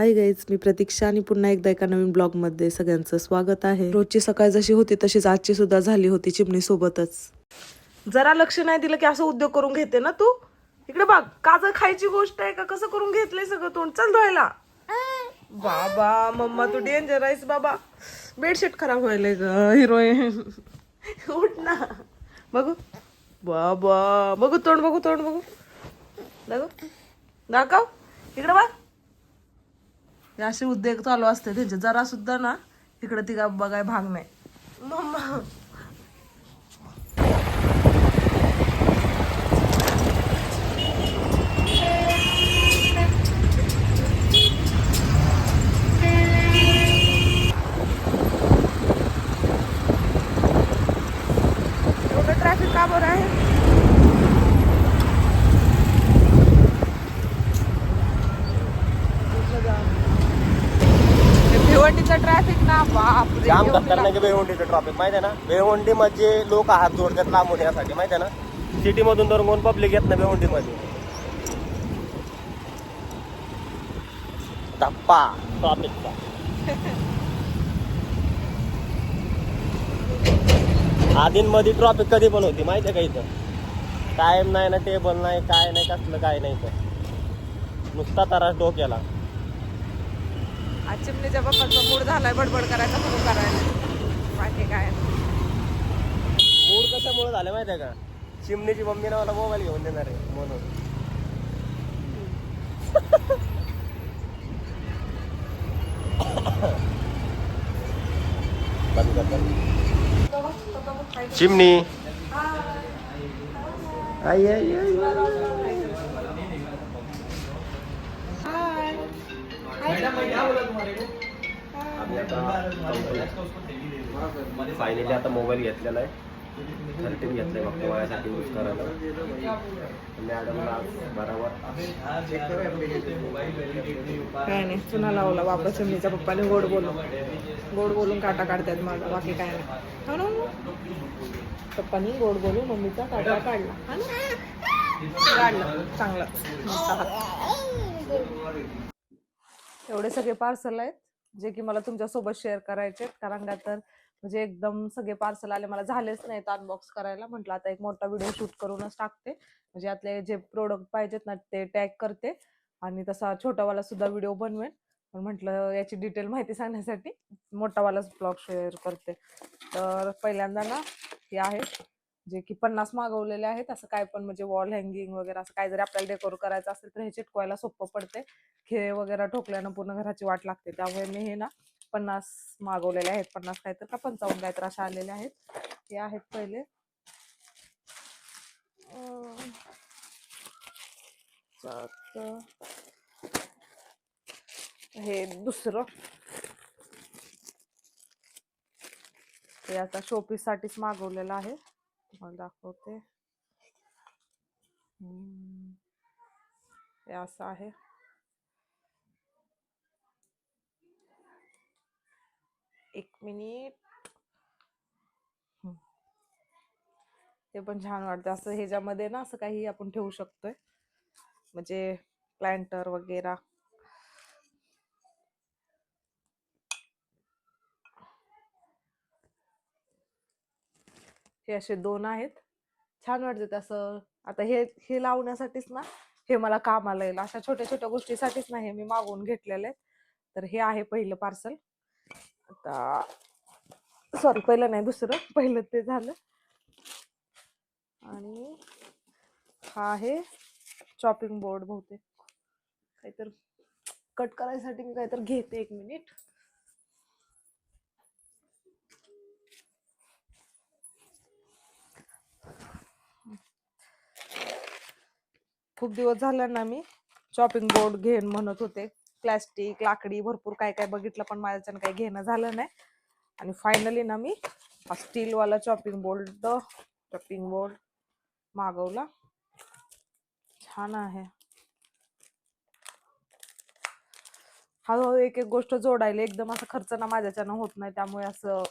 Hi guys मी प्रतीक्षा आणि पुन्हा एकदा एका नवीन ब्लॉगमध्ये सगळ्यांचं स्वागत आहे. रोजची सकाळ जशी होती तशीच आजची सुद्धा झाली होती चिमणी सोबतच जरा लक्ष नाही दिलं की असं उद्योग करून घेते ना तू? इकडे बघ काजळ खायची गोष्ट आहे का? कसं करून घेतलंय सगळं तोंड? चल धुवायला. बाबा मम्मा तू डेंजर आहेस बाबा. बेडशीट खराब व्हायलंय ग हिरोईन. उठ ना. बघू. बाबा बघू तोंड बघू तोंड बघू. बघू दाखव. इकडे बघ. हे असे उद्योग चालू असते त्यांचे जरा सुद्धा ना इकडे तिघा बघाय भाग नाही. मम्मा एवढं ट्रॅफिक का बरं आहे हे भिवंडीचं ट्रॅफिक ना बापरे जाम एवढी खतरनाक ट्रॉफिक माहिती आहे ना? बेहंडी मध्ये लोक हात जोडतात लांबून यासाठी. माहिती आहे ना? सिटीमधून तर कोण पब्लिक येत नाही बेहंडी धप्पा ट्रॉफिकचा आधींमध्ये ट्रॉफिक कधी पण होती माहिती आहे का इथं? टाईम नाही ना टेबल नाही काय नाही कसलं काय नाही तर नुसता तरास डोक्याला. आज चिमणीच्या पप्पाचा मूड झालाय बडबड करायचा सुरू करायला. बाकी काय. मूड कशामुळे झालं माहिती आहे का? चिमणीची मम्मी ना मला मोबाईल घेऊन देणार आहे म्हणून. बंद. चिमणी. आई आई आई फायनली आता मोबाईल घेतलेला आहे. थर्टीन घेतलंय फक्त माझ्यासाठी यूज करायला. मॅडमला बरोबर काय नाही चुना लावला वापस चिमणीच्या पप्पाने गोड बोलून. गोड बोलून काटा काढतात माझा बाकी काय नाही. हो पप्पानी गोड बोलून मम्मीचा काटा काढला. हा ना? काढला चांगला. एवढे सगळे पार्सल आहेत जे की मला तुमच्यासोबत शेअर करायचे आहेत. कारण का तर म्हणजे एकदम सगळे पार्सल आले. मला झालेच नाहीत अनबॉक्स करायला. म्हटलं आता एक मोठा व्हिडिओ शूट करूनच टाकते. म्हणजे यातले जे प्रोडक्ट पाहिजेत ना ते टॅग करते. आणि तसा छोटावाला सुद्धा व्हिडिओ बनवेन. पण म्हटलं याची डिटेल माहिती सांगण्यासाठी मोठावालाच ब्लॉग शेअर करते. तर पहिल्यांदा ना हे आहे. जे की पन्नास मागवलेले आहेत. असं काय पण म्हणजे वॉल हँगिंग वगैरे असं काय जरी आपल्याला डेकोर करायचं असेल तर हे चिटकवायला सोपं पडते. खेळ वगैरे ठोकल्यानं पूर्ण घराची वाट लागते. त्यामुळे मी हे ना पन्नास मागवलेले आहेत पन्नास काय तर का पंचावन्न काय तर अशा आलेले आहेत. हे आहेत पहिले. हे दुसरं. हे आता शोपीस साठीच मागवलेलं आहे. तुम्हाला दाखवते. हे असं आहे एक मिनिट नीट ते पण छान वाटतं. असं ह्याच्यामध्ये ना असं काही आपण ठेवू शकतोय. म्हणजे प्लांटर वगैरे. हे असे दोन आहेत. छान वाटते असं. आता हे हे लावण्यासाठीच ना हे मला कामाला येईल अशा छोट्या छोट्या गोष्टीसाठीच ना हे मी मागवून घेतलेले तर हे आहे पहिलं पार्सल आता सॉरी पहिलं नाही दुसरं. पहिलं ते झालं. आणि हा आहे चॉपिंग बोर्ड बहुतेक. काहीतर कट करायसाठी मी काहीतर घेते एक मिनिट खूप दिवस झाले ना मी चॉपिंग बोर्ड घेईन म्हणत होते. प्लॅस्टिक लाकडी भरपूर काय काय बघितलं पण माझ्याच्यानं काही घेणं झालं नाही. आणि फायनली ना मी हा स्टीलवाला चॉपिंग बोर्ड चॉपिंग बोर्ड मागवला. छान आहे. हळूहळू एक एक गोष्ट जोडायला एकदम असं खर्च ना माझ्याच्यानं होत नाही त्यामुळे असं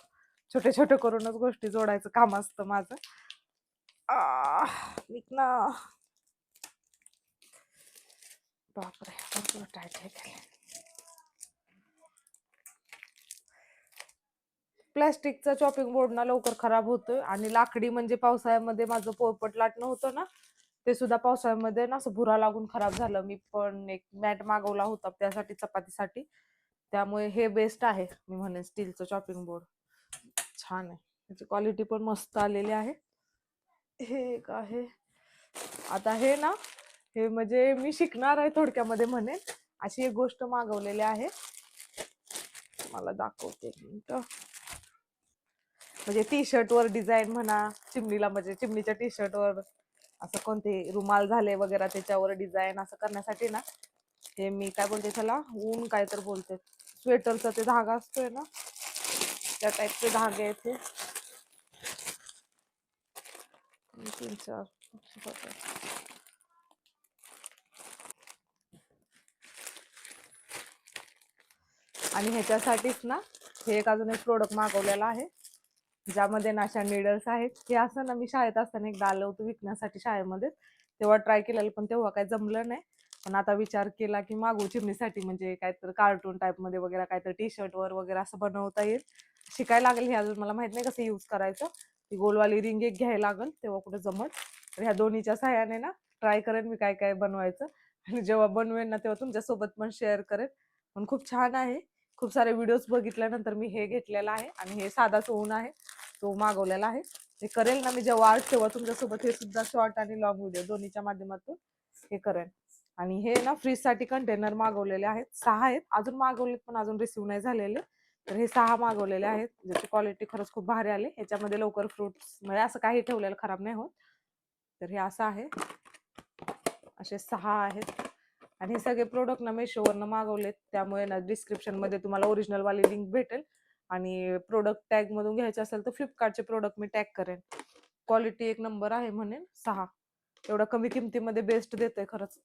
छोटे छोटे करूनच गोष्टी जोडायचं काम असतं माझं. आह, ना. बापरे भरपूर टाईट आहे प्लॅस्टिकचा चॉपिंग बोर्ड ना लवकर खराब होतोय आणि लाकडी म्हणजे पावसाळ्यामध्ये माझं पोपट लाटणं होतं ना ते सुद्धा पावसाळ्यामध्ये ना असं भुरा लागून खराब झालं. मी पण एक मॅट मागवला होता त्यासाठी चपातीसाठी. त्यामुळे हे बेस्ट आहे मी म्हणेन स्टीलचं चॉपिंग बोर्ड छान आहे. त्याची क्वालिटी पण मस्त आलेली आहे. हे एक आहे. आता हे ना हे म्हणजे मी शिकणार आहे थोडक्यामध्ये म्हणेन अशी एक गोष्ट मागवलेली आहे. मला दाखवते म्हणजे टी शर्टवर डिझाईन म्हणा चिमणीला म्हणजे चिमणीच्या टी शर्टवर असं कोणते रुमाल झाले वगैरे त्याच्यावर डिझाईन असं करण्यासाठी ना हे मी काय बोलते त्याला ऊन काय तर बोलते. स्वेटरचा ते धागा असतोय ना त्या टाईपचे धागे आहेत हे. तीन चार पाच, सहा. आणि ह्याच्यासाठीच ना हे एक अजून एक प्रोडक्ट मागवलेलं आहे ज्यामध्ये नाशा निडल्स आहेत. हे असं ना मी शाळेत असताना एकदा आलं होतं विकण्यासाठी शाळेमध्ये तेव्हा ट्राय केलेलं पण तेव्हा काही जमलं नाही. पण आता विचार केला की मागू चिमणीसाठी म्हणजे काहीतरी कार्टून टाईपमध्ये वगैरे काहीतरी टी शर्टवर वगैरे असं बनवता येईल. शिकायला लागेल हे अजून मला माहीत नाही कसं यूज करायचं. ती गोलवाली रिंग एक घ्यायला लागेल तेव्हा कुठे जमत तर ह्या दोन्हीच्या सहाय्याने ना ट्राय करेन मी काय काय बनवायचं. आणि जेव्हा बनवेन ना तेव्हा तुमच्यासोबत पण शेअर करेन. पण खूप छान आहे. खूप सारे व्हिडिओज बघितल्यानंतर मी हे घेतलेलं आहे आणि हे साधा सोन आहे. तो मागवलेला आहे. हे करेल ना मी जेव्हा आर्ट तेव्हा तुमच्यासोबत हे सुद्धा शॉर्ट आणि लॉंग व्हिडिओ दोन्हीच्या माध्यमातून हे करेन. आणि हे ना फ्रीजसाठी कंटेनर मागवलेले आहेत. सहा आहेत. अजून मागवलेत पण अजून रिसिव्ह नाही झालेले. तर हे सहा मागवलेले आहेत. ज्याची क्वालिटी खरंच खूप भारी आली. ह्याच्यामध्ये लवकर फ्रुट्स म्हणजे असं काही ठेवलेलं खराब नाही होत. तर हे असं आहे. असे सहा आहेत. आणि हे सगळे प्रोडक्ट ना मेशोवरनं मागवलेत. त्यामुळे ना डिस्क्रिप्शनमध्ये मध्ये तुम्हाला ओरिजिनल वाली लिंक भेटेल. आणि प्रोडक्ट टॅग मधून घ्यायचे असेल तर फ्लिपकार्टचे प्रोडक्ट मी टॅग करेन. क्वालिटी एक नंबर आहे म्हणेन सहा. एवढा कमी किमतीमध्ये बेस्ट देते खरंच.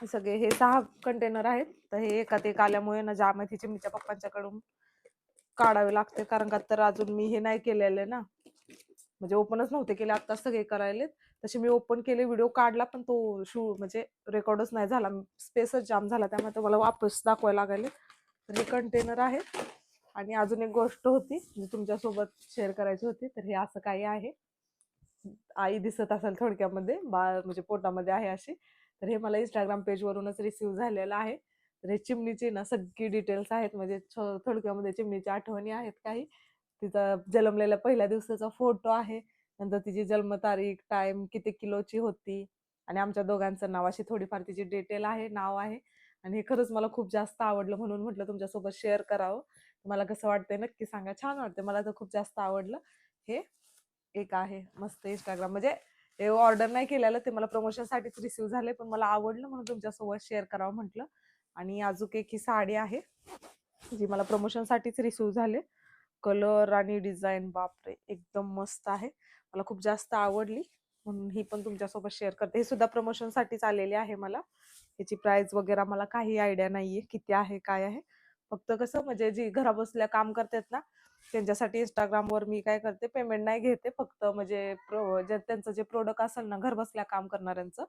हे सगळे हे सहा कंटेनर आहेत. तर हे एकात एक आल्यामुळे ना जाम आहे तिचे पप्पांच्याकडून काढावे लागते. कारण का तर अजून मी हे नाही केलेले ना. म्हणजे ओपनच नव्हते केले आता सगळे करायलेत. तसे मी ओपन केले व्हिडिओ काढला पण तो शू म्हणजे रेकॉर्डच नाही झाला. स्पेसच जाम झाला त्यामुळे तो मला वापस दाखवायला लागले. तर हे कंटेनर आहे. आणि अजून एक गोष्ट होती जी तुमच्यासोबत शेअर करायची होती तर हे असं काही आहे. आई दिसत असेल थोडक्यामध्ये बाळ म्हणजे पोटामध्ये आहे अशी. तर हे मला इंस्टाग्राम पेजवरूनच रिसीव झालेलं आहे. तर हे चिमणीची ना सगळी डिटेल्स आहेत. म्हणजे छ- थोडक्यामध्ये चिमणीच्या आठवणी आहेत काही. तिचा जन्मलेल्या पहिल्या दिवसाचा फोटो आहे. नंतर तिची जन्मतारीख टाइम किती किलोची होती आणि आमच्या दोघांचं नाव अशी थोडीफार तिची डिटेल आहे नाव आहे आणि हे खरंच मला खूप जास्त आवडलं म्हणून म्हटलं तुमच्यासोबत शेअर करावं. मला कसं वाटतंय नक्की सांगा. छान वाटतंय. मला तर खूप जास्त आवडलं. हे एक आहे मस्त इंस्टाग्राम म्हणजे हे ऑर्डर नाही केलेलं ते मला प्रमोशनसाठीच रिसिव्ह झाले पण मला आवडलं म्हणून तुमच्यासोबत शेअर करावं म्हटलं. आणि अजून एक ही साडी आहे जी मला प्रमोशनसाठीच रिसिव्ह झाले. कलर आणि डिझाईन बापरे एकदम मस्त आहे. मला खूप जास्त आवडली. म्हणून ही पण तुमच्यासोबत शेअर करते. हे सुद्धा प्रमोशनसाठीच आलेली आहे मला. याची प्राइस वगैरे मला काही आयडिया नाहीये किती आहे काय आहे. फक्त कसं म्हणजे जी घरा बसल्या काम करतात ना त्यांच्यासाठी इंस्टाग्रामवर मी काय करते पेमेंट नाही घेते. फक्त म्हणजे प्रो जे त्यांचं जे प्रोडक्ट असेल ना घर बसल्या काम करणाऱ्यांचं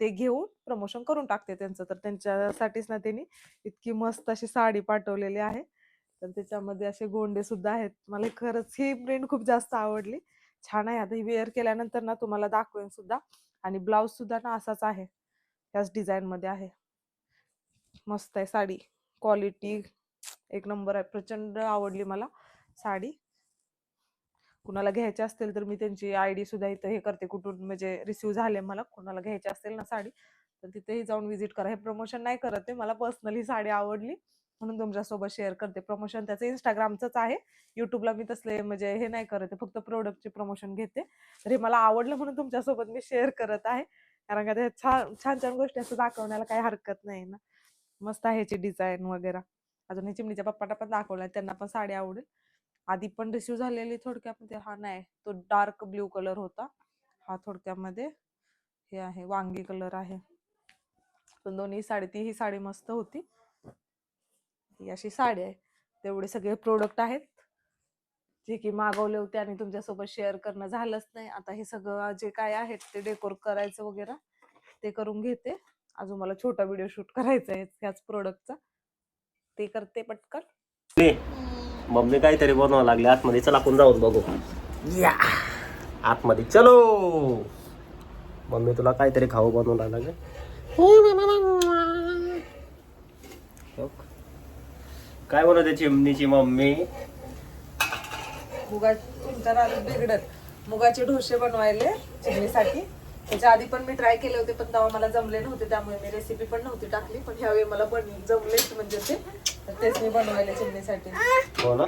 ते घेऊन प्रमोशन करून टाकते त्यांचं. तर त्यांच्यासाठीच ना त्यांनी इतकी मस्त अशी साडी पाठवलेली आहे. तर त्याच्यामध्ये असे गोंडे सुद्धा आहेत. मला खरंच ही प्रिंट खूप जास्त आवडली. छान आहे. आता ही वेअर केल्यानंतर ना तुम्हाला दाखवेन सुद्धा. आणि ब्लाऊज सुद्धा ना असाच आहे. त्याच डिझाईन मध्ये आहे. मस्त आहे साडी. क्वालिटी एक नंबर आहे. प्रचंड आवडली मला साडी. कुणाला घ्यायची असतील तर मी त्यांची आय डी सुद्धा इथं हे करते. कुठून म्हणजे रिसिव्ह झाले मला. कुणाला घ्यायची असेल ना साडी तर तिथेही जाऊन व्हिजिट करा. हे प्रमोशन नाही करत ते मला पर्सनली साडी आवडली. म्हणून तुमच्यासोबत शेअर करते. प्रमोशन त्याचं इंस्टाग्रामचंच आहे. युट्यूबला मी तसले म्हणजे हे नाही करत फक्त प्रोडक्टचे प्रमोशन घेते. तर हे मला आवडलं म्हणून तुमच्यासोबत मी शेअर करत आहे. कारण का ते छान छान छान गोष्टी असं दाखवण्याला काही हरकत नाही ना. मस्त आहे ह्याची डिझाईन वगैरे. अजून हे चिमणीच्या पप्पाटा पण दाखवलाय. त्यांना पण साडी आवडेल. आधी पण रिसिव्ह झालेली थोडक्यामध्ये. हा नाही. तो डार्क ब्ल्यू कलर होता. हा थोडक्यामध्ये हे आहे. वांगी कलर आहे. पण दोन्ही साडी ती ही साडी मस्त होती. ही अशी साडी आहे. तेवढे सगळे प्रोडक्ट आहेत. जे की मागवले होते आणि तुमच्यासोबत शेअर करणं झालंच नाही. आता हे सगळं जे काय आहेत ते डेकोर करायचं वगैरे ते करून घेते. अजून मला छोटा व्हिडिओ शूट करायचा आहे ह्याच प्रोडक्टचा ते करते पटकन. मम्मी काहीतरी बनवावं लागले. आतमध्ये चला आपण जाऊन बघू. या. आतमध्ये चलो. मम्मी तुला काहीतरी खाऊ बनवून लागले काय बनवते चिमणीची मम्मी? मुगा तुमच्या रानात बिघडत मुगाचे ढोसे बनवायले चिमणीसाठी. त्याच्या आधी पण मी ट्राय केले होते पण तेव्हा मला जमले नव्हते त्यामुळे मी रेसिपी पण नव्हती टाकली पण ह्यावेळी मला बन जमलेच म्हणजे ते. तर तेच मी बनवायले चिमणीसाठी. हो ना?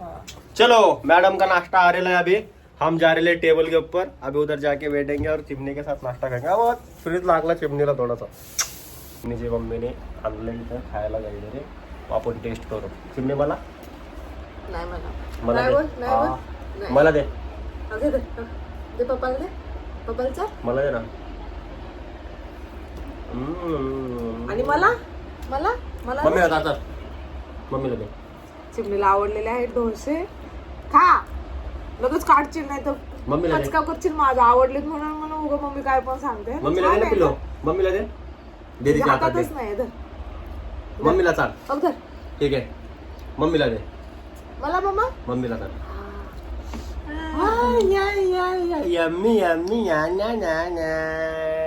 हा. चलो मैडम का नाश्ता आ रहा है अभी? हम जा रहे टेबल के ऊपर. अभी उधर जाके बैठेंगे और चिमनी के साथ नाश्ता करेंगे. और फ्रीज लागला चिमनीला थोडासा. चिमणीची मम्मीने आणलं इथं खायला काहीतरी आपण टेस्ट करू. चिमणी मला? नाही मला. मला नाही दे. बोल, नाही बोल. हा. नाही. मला दे. अगं दे दे पप्पाला दे. पप्पाला चाल. मला दे ना. हम्म. आणि मला? मला? मला दे. मम्मीला मम्मीला दे. चिमणीला आवडलेले आहेत डोसे. खा. लगेच काढशील नाही तर. मम्मीला दे. कचका करशील माझं. आवडलेत म्हणून म्हणून उगा मम्मी काय पण सांगते. मम्मीला दे ना नाही पिलो. मम्मीला दे. दे तिच्या हातात दे. हातातच नाही धर. मम्मीला चाल. बघ धर ठीक आहे. मम्मीला दे. मला मम्मा? मम्मीला चाल. यम्मी यम्मी या ना ना ना.